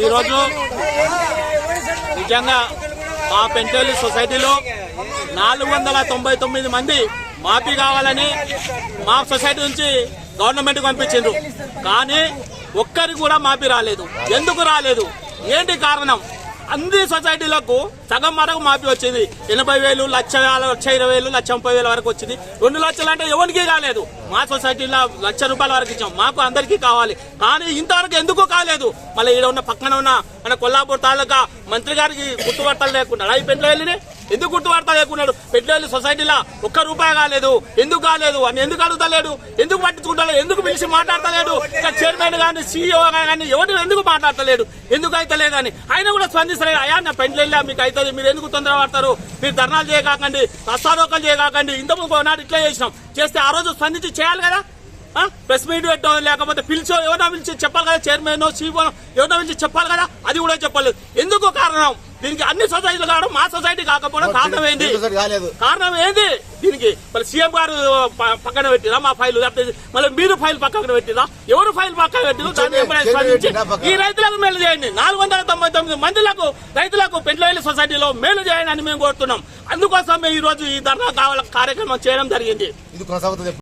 ఈరోజు నిజంగా మా పెంటేలి సొసైటీలో నాలుగు వందల తొంభై తొమ్మిది మంది మాఫీ కావాలని మా సొసైటీ నుంచి గవర్నమెంట్ పంపించిండ్రు. కానీ ఒక్కరికి కూడా మాఫీ రాలేదు. ఎందుకు రాలేదు? ఏంటి కారణం? అన్ని సొసైటీలకు సగం వరకు మాఫీ వచ్చింది. ఎనభై వేలు లక్ష లక్ష ఇరవై వేలు లక్ష ముప్పై వేల వరకు వచ్చింది. రెండు లక్షలు అంటే ఎవరికి కాలేదు. మా సొసైటీలో లక్ష రూపాయల వరకు ఇచ్చాం. మాకు అందరికీ కావాలి. కానీ ఇంతవరకు ఎందుకు కాలేదు? మళ్ళీ ఈడ ఉన్న పక్కన ఉన్న మన కొల్లాపూర్ తాలూకా మంత్రి గారికి గుర్తుపట్టలు లేకుండా అయిపోయిన పెండ్లు వెళ్ళినాయి ఎందుకు గుర్తుపడతా లేకున్నాడు? పెట్రోల్ సొసైటీలో ఒక్క రూపాయి కాలేదు. ఎందుకు కాలేదు? అని ఎందుకు అడుగుతలేడు? ఎందుకు పట్టించుకుంటలేడు? ఎందుకు పిలిచి మాట్లాడతలేడు? చైర్మన్ కానీ సీఈఓ కానీ ఎవరు ఎందుకు మాట్లాడతలేడు? ఎందుకు అయితలేదు అని ఆయన కూడా స్పందిస్తలేదు. అయ్యా నా పెండ్లెళ్ళా మీకు అవుతుంది మీరు ఎందుకు తొందర పడతారు? మీరు ధర్నాలు చేయకాకండి రస్తారోకలు చేయకాకండి. ఇంతకు నాడు ఇట్లా చేసినాం. చేస్తే ఆ రోజు స్పందించి చేయాలి కదా? ప్రెస్ మీట్ పెట్టడం లేకపోతే పిలిచో ఎవరో పిలిచి చెప్పాలి కదా? చైర్మన్ సీఓ ఎవరో పిలిచి చెప్పాలి కదా? అది కూడా చెప్పలేదు. ఎందుకు కారణం? దీనికి అన్ని సొసైటీలు కావడం మా సొసైటీ కాకపోవడం కారణం కాలేదు. కారణం ఏంది? దీనికి మరి సీఎం గారు పక్కన పెట్టిరా మా ఫైల్? మళ్ళీ మీరు ఫైల్ పక్కన పెట్టిరా? ఎవరు ఫైల్ పక్కన పెట్టిరు? దాన్ని పక్కన. ఈ రైతులకు మేలు చేయండి. నాలుగు వందల తొంభై తొమ్మిది మందిలకు రైతులకు పెండ్లవేలి సొసైటీలో మేలు చేయండి అని మేము కోరుతున్నాం. అందుకోసం మేము ఈ రోజు ఈ ధర్నా కావాల కార్యక్రమం చేయడం జరిగింది.